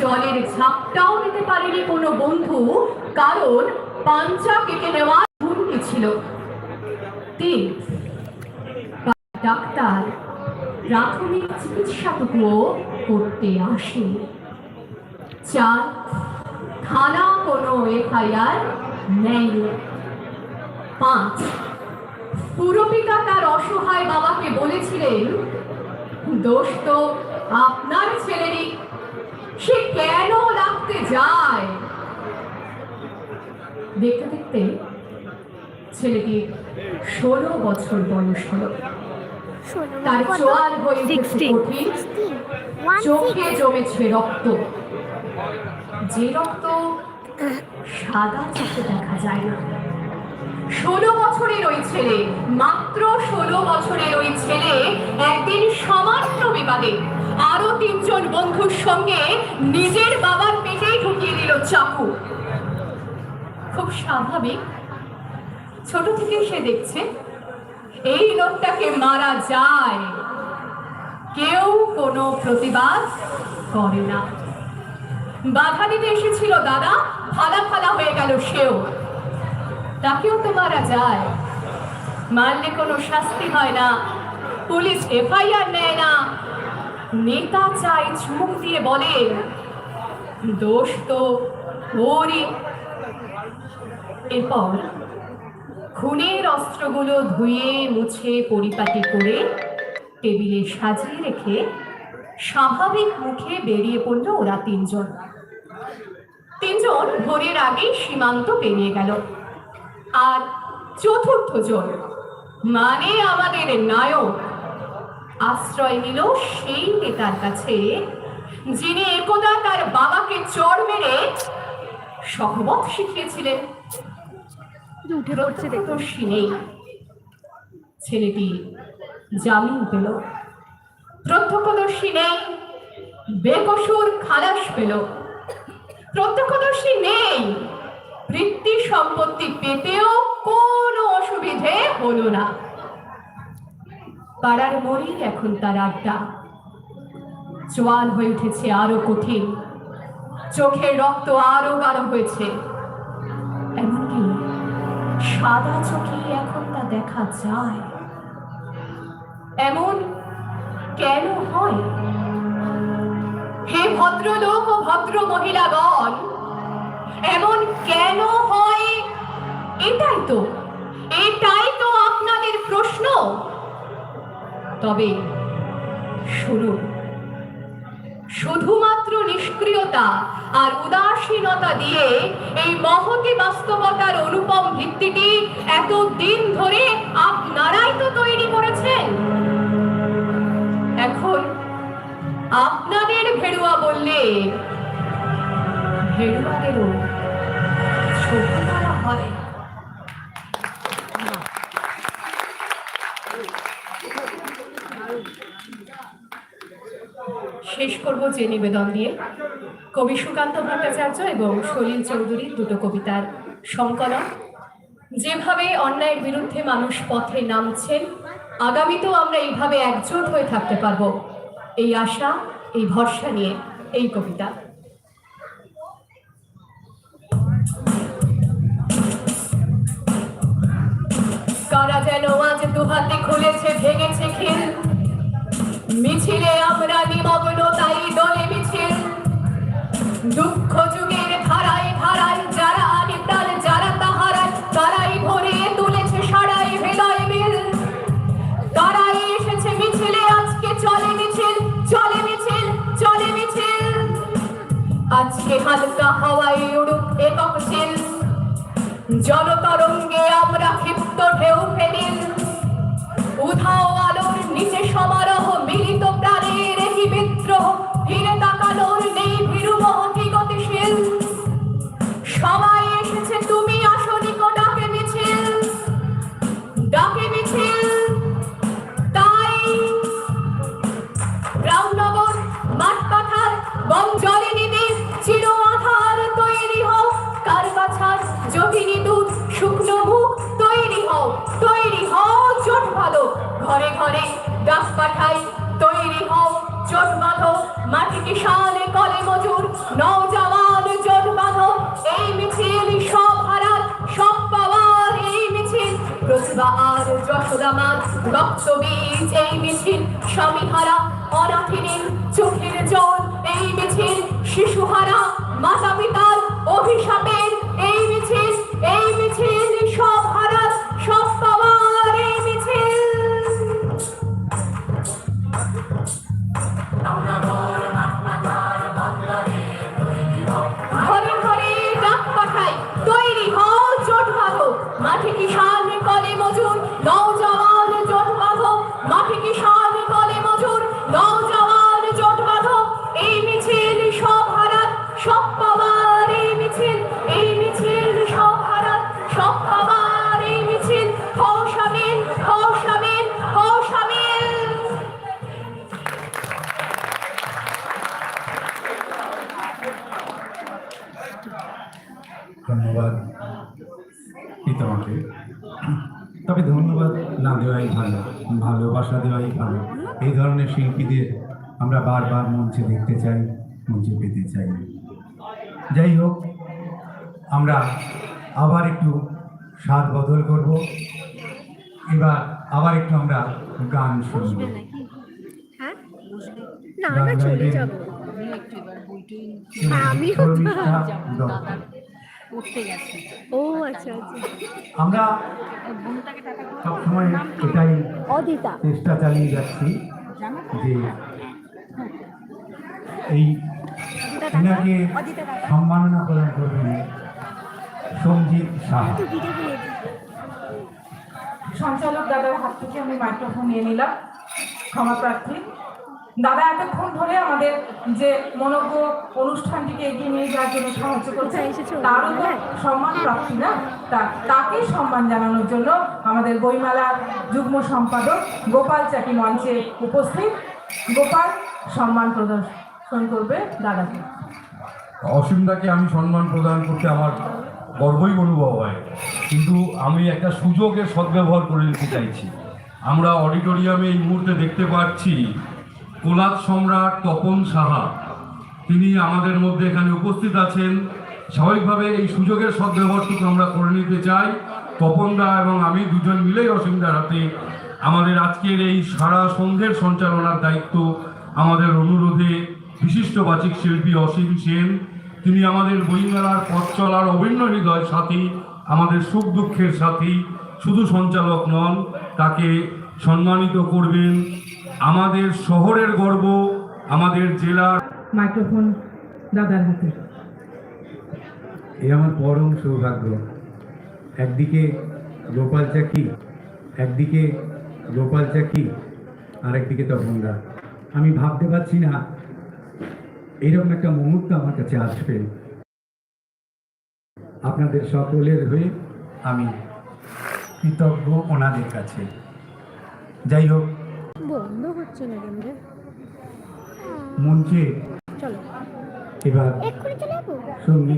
জলের ঝাপটাও নিতে পারেনি কোনো বন্ধু, কারণ পাঞ্চা কেটে নেওয়ার হুমকি ছিল। তিন, ডাক্তার প্রাথমিক চিকিৎসাটুকুও করতে আসে চার, থানা কোনো এফআইআর নেয়নি। পাঁচ, পুরপিতা তার অসহায় বাবাকে বলেছিলেন দোষ তো আপনার ছেলেরই সে কেন রাখতে যায়? দেখতে দেখতে ছেলেটি ষোলো বছর বয়স হলো। তার চোয়াল হয়ে কঠিন চোখে জমেছে রক্ত। যে রক্ত সাদা চোখে দেখা যায় না। ষোলো বছরের ওই ছেলে মাত্র ষোলো বছরের ওই ছেলে একদিন সামান্য বিবাদে আরও তিনজন বন্ধুর সঙ্গে নিজের বাবার পেটেই ঢুকিয়ে দিল চাকু। খুব স্বাভাবিক। ছোট থেকে সে দেখছে, এই লোকটাকে মারা যায়। কেউ কোনো প্রতিবাদ করে না। বাধা দিতে এসেছিল দাদা, ফালা ফালা হয়ে গেল সেও। তাকেও তো মারা যায়। মারলে কোনো শাস্তি হয় না। পুলিশ এফআইআর নেয় না। নেতা চাই চুমুক দিয়ে বলে, দোষ তো ওরই। এরপর খুনের অস্ত্রগুলো ধুয়ে, মুছে, পরিপাটি করে টেবিলে সাজিয়ে রেখে স্বাভাবিক মুখে বেরিয়ে পড়ল ওরা তিনজন। তিনজন ভোরের আগেই সীমান্ত পেরিয়ে গেল। আর চতুর্থ জন মানে আমাদের নায়ক আশ্রয় নিল সেই নেতার কাছে যিনি একদা তার বাবাকে চড় মেরে সহমত শিখিয়েছিলেন। উঠে পড়ছে দেখো প্রত্যক্ষদর্শী নেই। ছেলেটি জামিন পেল। প্রত্যক্ষদর্শী নেই বেকসুর খালাস পেল। প্রত্যক্ষদর্শী নেই বৃত্তি সম্পত্তি পেতেও কোনো অসুবিধে হলো না। পাড়ার মরি এখন তার আড্ডা। চোয়াল হয়ে উঠেছে আরও কঠিন। চোখের রক্ত আরও গাঢ় হয়েছে। এমনকি সাদা চোখে এখন তা দেখা যায়। এমন কেন হয়? হে ভদ্রলোক ও ভদ্র মহিলাগণ, এমন কেন হয়? এটাই তো এটাই তো আপনাদের প্রশ্ন। তবে শুনুন। শুধুমাত্র নিষ্ক্রিয়তা আর উদাসীনতা দিয়ে এই মহতি বাস্তবতার অনুপম ভিত্তিটি এত দিন ধরে আপনারাই তো তৈরি করেছেন। এখন আপনাদের ভেড়ুয়া বললে ভেড়ুয়াদেরও করা হয়। শেষ করব যে নিবেদন দিয়ে কবি সুকান্ত ভট্টাচার্য এবং সলিল চৌধুরীর দুটো কবিতার সংকলন। যেভাবে অন্যায়ের বিরুদ্ধে মানুষ পথে নামছেন, আগামীতেও আমরা এইভাবে একজোট হয়ে থাকতে পারব। এই আশা, এই ভরসা নিয়ে এই কবিতা। কারা যেন আজ দুহাতে খুলেছে, ভেঙেছে খিল মিছিলে আমরা নিমগ্ন, তাই দলে মিছিল। দুঃখ যুগের ধারায় ধারায় যারা আনিপ্রাণ যারা তাহারায়, তারাই ভরিয়ে তুলেছে সারাই হৃদয় বিল তারাই এসেছে মিছিলে, আজকে চলে মিছিল চলে মিছিল চলে মিছিল। আজকে হালকা হাওয়ায় উড়ুক একক চিল জলতরঙ্গে আমরা ক্ষিপ্ত ঢেউ ফেলিল। উধাও আলোর নিচে সমারোহ মিলিত তৈরি হও বাঁধো মাটি কলে মজুর বাঁধো এই মিছিল সব সব পাওয়ার এই মিছিল। প্রতিভা আর রক্ত বীজ এই মিছিল। স্বামী হারা অনাথিনীর চোখের জল এই মিছিল। শিশু হারা মাতা পিতার অভিশাপের এই মিছিল এই মিছিল। কিষান কলে মজুর নৌজওয়ান না দেওয়াই ভালো ভালোবাসা দেওয়াই ভালো। এই ধরনের শিল্পীদের আমরা বারবার মঞ্চে দেখতে চাই মঞ্চে পেতে চাই। যাই হোক আমরা আবার একটু স্বাদ বদল করব। এবার আবার একটু আমরা গান শুনব। হ্যাঁ? না চলে যাব। আমিও তো- শর্মিষ্ঠা দত্ত। ও আচ্ছা আচ্ছা। আমরা সবসময় এটাই অদিতা। চেষ্টা চালিয়ে যাচ্ছি যে এই এনাকে সম্মাননা প্রদান করবেন সঞ্জিত সাহা। সঞ্চালক দাদার হাত থেকে আমি মাইক্রোফোন নিয়ে নিলাম। ক্ষমা প্রার্থী। দাদা এতক্ষণ ধরে আমাদের যে মনজ্ঞ অনুষ্ঠানটিকে এগিয়ে নিয়ে যাওয়ার জন্য সাহায্য করছে? তারও তো। সম্মান প্রাপ্তি না তা তাকে সম্মান জানানোর জন্য আমাদের বইমেলার যুগ্ম সম্পাদক গোপাল চাকি মঞ্চে উপস্থিত গোপাল সম্মান প্রদর্শন করবে দাদাকে অসীমদাকে আমি সম্মান প্রদান করতে আমার গর্বই অনুভব হয় কিন্তু আমি একটা সুযোগের সদ্ব্যবহার করে নিতে চাইছি আমরা অডিটোরিয়ামে এই মুহূর্তে দেখতে পাচ্ছি কোলাত সম্রাট তপন সাহা। তিনি আমাদের মধ্যে এখানে উপস্থিত আছেন। স্বাভাবিকভাবে এই সুযোগের সদ্ব্যবহারটুকু আমরা করে নিতে চাই। তপনদা এবং আমি দুজন মিলেই অসীমদার হাতে আমাদের আজকের এই সারা সন্ধ্যের সঞ্চালনার দায়িত্ব আমাদের অনুরোধে বিশিষ্ট বাচিক শিল্পী অসীম সেন। তিনি আমাদের বইমেলার পথ চলার অভিন্ন হৃদয় সাথী, আমাদের সুখ দুঃখের সাথী, শুধু সঞ্চালক নন, তাকে সম্মানিত করবেন আমাদের শহরের গর্ব আমাদের জেলার মাইক্রোফোন দাদার হাতে। এ আমার পরম সৌভাগ্য। একদিকে গোপাল চাকি একদিকে গোপাল চাকি আর একদিকে তপনদা। আমি ভাবতে পারছি না এরকম একটা মুহূর্ত আমার কাছে আসবে। আপনাদের সকলের হয়ে আমি কৃতজ্ঞ ওনাদের কাছে। যাই হোক বন্ধ হচ্ছে না কেন রে? মঞ্চে চলো। এবার সংগীত